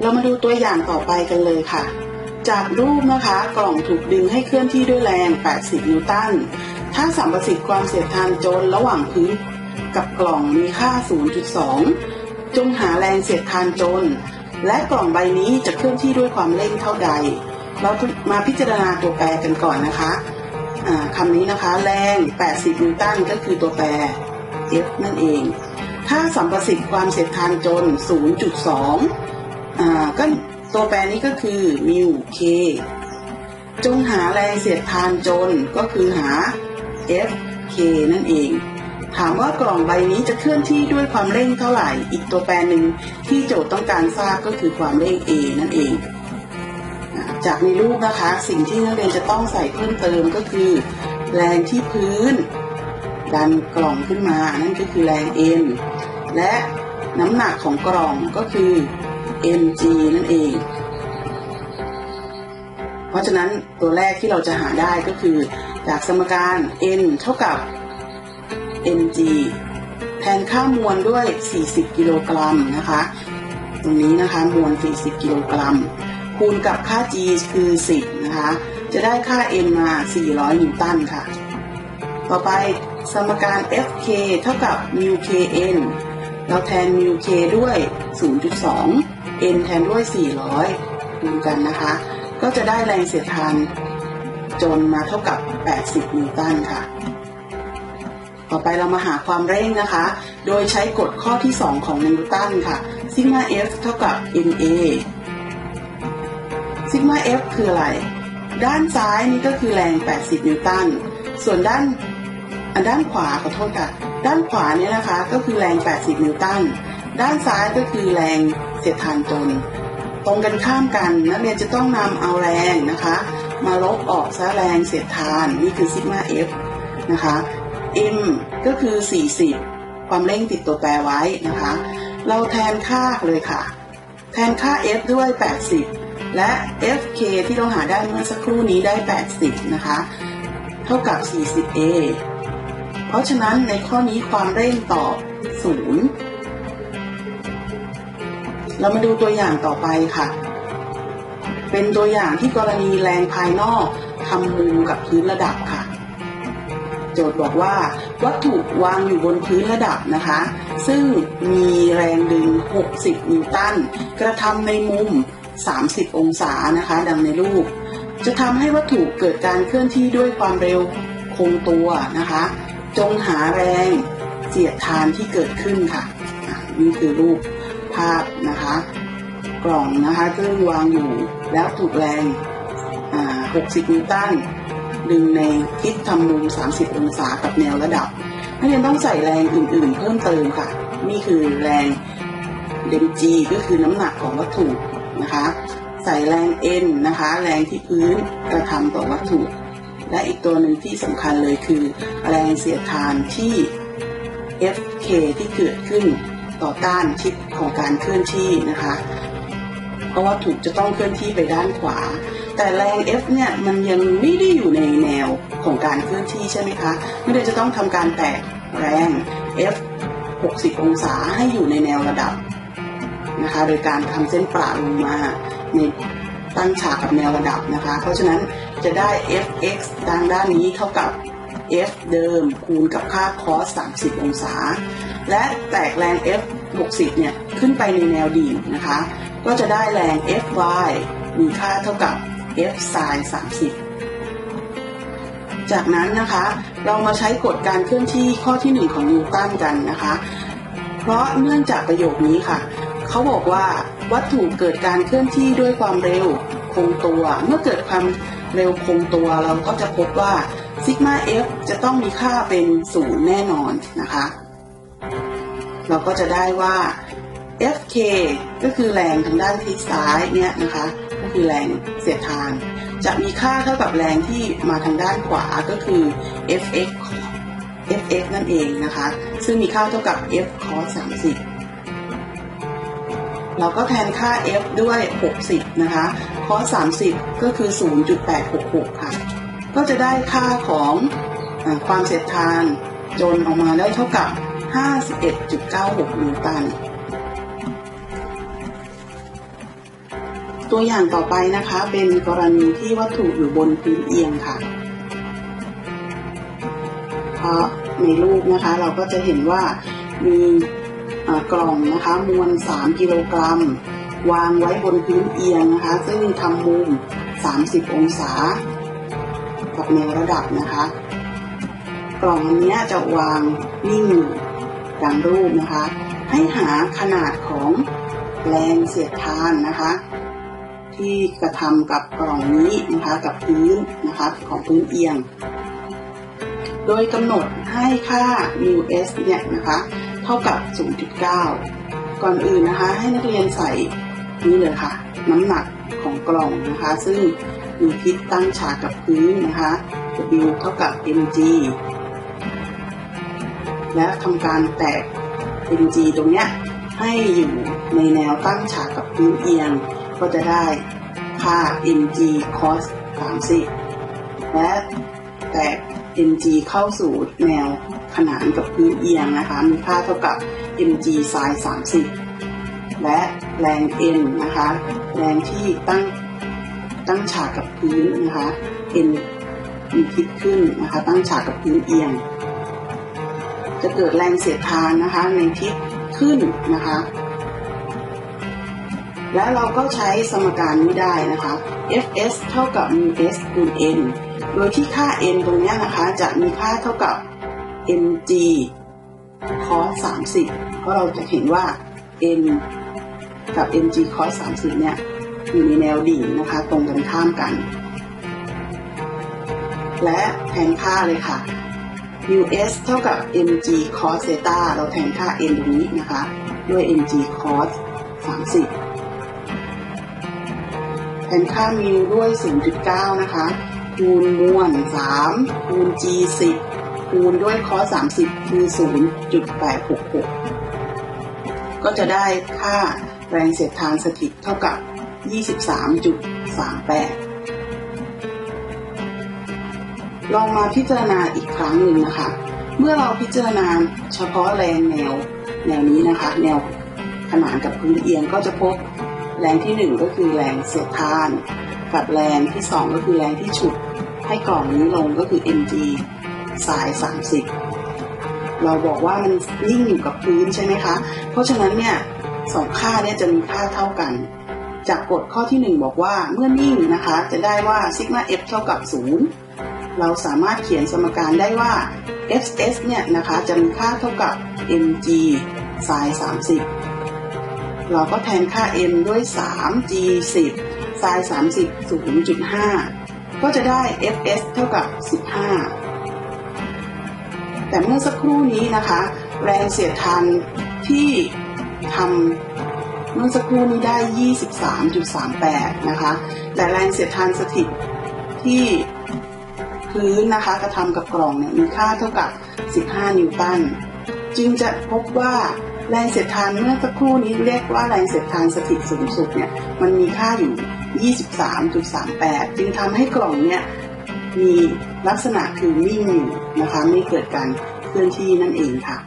เรามาดูตัวอย่างต่อไปกันเลยค่ะ จากรูปนะคะกล่องถูกดึงให้เคลื่อนที่ด้วยแรง 80 นิวตัน ถ้าสัมประสิทธิ์ความเสียดทานจนระหว่างพื้นกับกล่องมีค่า 0.2 จงหาแรงเสียดทานจนและกล่องใบนี้จะเคลื่อนที่ด้วยความเร่งเท่าใด เรามาพิจารณาตัวแปรกันก่อนนะคะะคำนี้นะคะแรง 80 นิวตันก็คือตัวแปร F นั่นเอง ถ้าสัมประสิทธิ์ความเสียดทานจน 0.2อ่าก็ตัวแปรนี้ก็คือมิว K จงหาแรงเสียดทานจนก็คือหา F K นั่นเอง ถามว่ากล่องใบนี้จะเคลื่อนที่ด้วยความเร่งเท่าไหร่ อีกตัวแปรหนึ่งที่โจทย์ต้องการทราบก็คือความเร่ง A นั่นเอง จากในรูปนะคะ สิ่งที่นักเรียนจะต้องใส่เพิ่มเติมก็คือ แรงที่พื้น ดันกล่องขึ้นมา นั่นก็คือแรง M และน้ำหนักของกล่องก็คือ mg นั่นเอง เพราะฉะนั้นตัวแรกที่เราจะหาได้ก็คือ จากสมการ n เท่ากับ mg แทนค่ามวลด้วย 40 กิโลกรัมนะคะ ตรงนี้นะคะมวล 40 กิโลกรัม คูณกับค่า g คือ 10 นะคะ จะได้ค่า n มา 400 นิวตันค่ะ ต่อไป สมการ fk เท่ากับ μkn เราแทน μk ด้วย 0.2 n แทนด้วย 400คูณกันนะคะ ก็จะได้แรงเสียดทานจนมาเท่ากับ 80 นิวตันค่ะ ต่อไปเรามาหาความเร่งนะคะ โดยใช้กฎข้อที่ 2 ของนิวตันค่ะซิกมา F เท่ากับ ma ซิกมา F คืออะไร ด้านซ้ายนี่ก็คือแรง 80 นิวตัน ส่วนด้าน ด้านขวาขอโทษค่ะ ด้านขวาเนี่ยนะคะก็คือแรง 80 นิวตัน ด้านซ้ายก็คือแรงเสียดทานจนตรงกันข้ามกันนักเรียนจะต้องนำเอาแรงนะคะ มาลบออกซะแรงเสียดทานนี่คือซิกมา F นะคะ M ก็คือ 40 ความเร่งติดตัวแปรไว้นะคะ เราแทนค่าเลยค่ะ แทนค่า F ด้วย 80 และ FK ที่เราหาได้เมื่อสักครู่นี้ได้ 80 นะคะ เท่ากับ 40A เพ ราะฉะนั้นในข้อนี้ความเร่งตอบ0เรามาดูตัวอย่างต่อไปค่ะ เป็นตัวอย่างที่กรณีแรงภายนอกทำมุมกับพื้นระดับค่ะ โจทย์บอกว่า วัตถุวางอยู่บนพื้นระดับนะคะ ซึ่งมีแรงดึง 60 นิวตัน กระทำในมุม 30 องศานะคะ ดังในรูป จะทำให้วัตถุเกิดการเคลื่อนที่ด้วยความเร็วคงตัวนะคะ จงหาแรงเสียดทานที่เกิดขึ้นค่ะนี่คือรูปภาพนะคะ กล่องนะคะซึ่งวางอยู่แล้วถูกแรง 60 นิวตันดึงในทิศทำมุม 30 องศากับแนวระดับนักเรียนต้องใส่แรงอื่น ๆ เพิ่มเติมค่ะ นี่คือแรงเดนจีก็คือน้ำหนักของวัตถุนะคะ ใส่แรง N นะคะ แรงที่พื้นกระทำต่อวัตถุ และอีกตัวหนึ่งที่สำคัญเลยคือแรงเสียดทานที่ Fk ที่เกิดขึ้นต่อต้านทิศของการเคลื่อนที่นะคะ เพราะว่าถูกจะต้องเคลื่อนที่ไปด้านขวา แต่แรง F เนี่ยมันยังไม่ได้อยู่ในแนวของการเคลื่อนที่ใช่ไหมคะไม่ได้จะต้องทำการแตกแรง F 60 องศาให้อยู่ในแนวระดับนะคะ โดยการทำเส้นปราลงมาใน ตั้งฉากกับแนวระดับนะคะ เพราะฉะนั้นจะได้ Fx ทางด้านนี้เท่ากับ F เดิมคูณกับค่า cos 30 องศา และแตกแรง F 60 เนี่ย ขึ้นไปในแนวดิ่งนะคะ ก็จะได้แรง Fy มีค่าเท่ากับ F sin 30 จากนั้นนะคะ เรามาใช้กฎการเคลื่อนที่ข้อที่ 1 ของนิวตันกันนะคะ เพราะเนื่องจากประโยคนี้ค่ะ เขาบอกว่า วัตถุเกิดการเคลื่อนที่ด้วยความเร็วคงตัว เมื่อเกิดความเร็วคงตัวเราก็จะพบว่าซิกมา F จะต้องมีค่าเป็นศูนย์แน่นอนนะคะ เราก็จะได้ว่า Fk ก็คือแรงทางด้านทิศซ้ายเนี่ยนะคะ ก็คือแรงเสียดทาน จะมีค่าเท่ากับแรงที่มาทางด้านขวาก็คือ Fx Fx นั่นเองนะคะ ซึ่งมีค่าเท่ากับ F cos 30 เราก็แทนค่า f ด้วย 60 นะคะ คอส 30 ก็คือ 0.866 ค่ะ ก็จะได้ค่าของอความเสียดทานจนออกมาได้เท่ากับ 51.96 นิวตัน ตัวอย่างต่อไปนะคะเป็นกรณีที่วัตถุอยู่บนพื้นเอียงค่ะเพราะในรูปนะคะเราก็จะเห็นว่ามี กล่องนะคะมวล 3 กิโลกรัม วางไว้บนพื้นเอียงนะคะ ซึ่งทำมุม 30 องศากับแนวระดับนะคะ กล่องอันนี้จะวางนิ่งอยู่ดังรูปนะคะ ให้หาขนาดของแรงเสียดทานนะคะ ที่กระทำกับกล่องนี้นะคะกับพื้นนะคะของพื้นเอียง โดยกำหนดให้ค่า μs เนี่ยนะคะ เท่ากับ 0.9 ก่อนอื่นนะคะ ให้นักเรียนใส่นี่เลยค่ะ น้ำหนักของกล่องนะคะ ซึ่งมีทิศตั้งฉากกับพื้นนะคะ W เท่ากับ mg และทำการแตก mg ตรงเนี้ยให้อยู่ในแนวตั้งฉากกับพื้นเอียง ก็จะได้ค่า mg cos 30 และแตก mg เข้าสู่แนว ขนานกับพื้นเอียงนะคะมีค่าเท่ากับ mg sin 30 และแรง n นะคะ แรงที่ตั้งตั้งฉากกับพื้นนะคะ n มีทิศขึ้นนะคะ ตั้งฉากกับพื้นเอียง จะเกิดแรงเสียดทานนะคะในทิศขึ้นนะคะ และเราก็ใช้สมการนี้ได้นะคะ Fs เท่ากับ μs คูณ n โดยที่ค่า n ตรงนี้นะคะจะมีค่าเท่ากับ mg cos 30เพราะเราจะเห็นว่า n กับ mg cos 30เนี่ยอยู่ในแนวดิ่งนะคะ ตรงกันข้ามกัน และแทนค่าเลยค่ะ us เท่ากับ mg cos theta เราแทนค่า n ตรงนี้นะคะ ด้วย mg cos 30 แทนค่ามิวด้วย 0.9 นะคะ คูณมวล3คูณ g 10 คูณด้วย cos 30คือ0.866ก็จะได้ค่าแรงเสียดทานสถิตเท่ากับ 23.38 ลองมาพิจารณาอีกครั้งหนึ่งนะคะ เมื่อเราพิจารณาเฉพาะแรงแนวแนวนี้นะคะ แนวขนานกับพื้นเอียงก็จะพบแรงที่หนึ่งก็คือแรงเสียดทาน กับแรงที่สองก็คือแรงที่ฉุดให้กล่องนี้ลงก็คือ mg สาย 30 เราบอกว่ามันนิ่งอยู่กับพื้นใช่ไหมคะ เพราะฉะนั้นเนี่ยสองค่าเนี่ยจะมีค่าเท่ากัน จากกฎข้อที่ 1 บอกว่าเมื่อนิ่งนะคะ จะได้ว่าซิกมา f เท่ากับ 0 เราสามารถเขียนสมการได้ว่า fs เนี่ยนะคะจะมีค่าเท่ากับ mg sin 30 เราก็แทนค่า m ด้วย 3 g 10 sin 30 0.5 ก็จะได้ fs เท่ากับ 15 แต่เมื่อสักครู่นี้นะคะ แรงเสียดทานที่ทำเมื่อสักครู่นี้ได้ 23.38 นะคะ แต่แรงเสียดทานสถิตที่พื้นนะคะกระทำกับกล่องเนี่ยมีค่าเท่ากับ 15 นิวตัน จึงจะพบว่าแรงเสียดทานเมื่อสักครู่นี้เรียกว่าแรงเสียดทานสถิตสูงสุดเนี่ยมันมีค่าอยู่ 23.38 จึงทำให้กล่องเนี่ย มีลักษณะคือนิ่งอยู่นะคะ ไม่เกิดการเคลื่อนที่นั่นเองค่ะ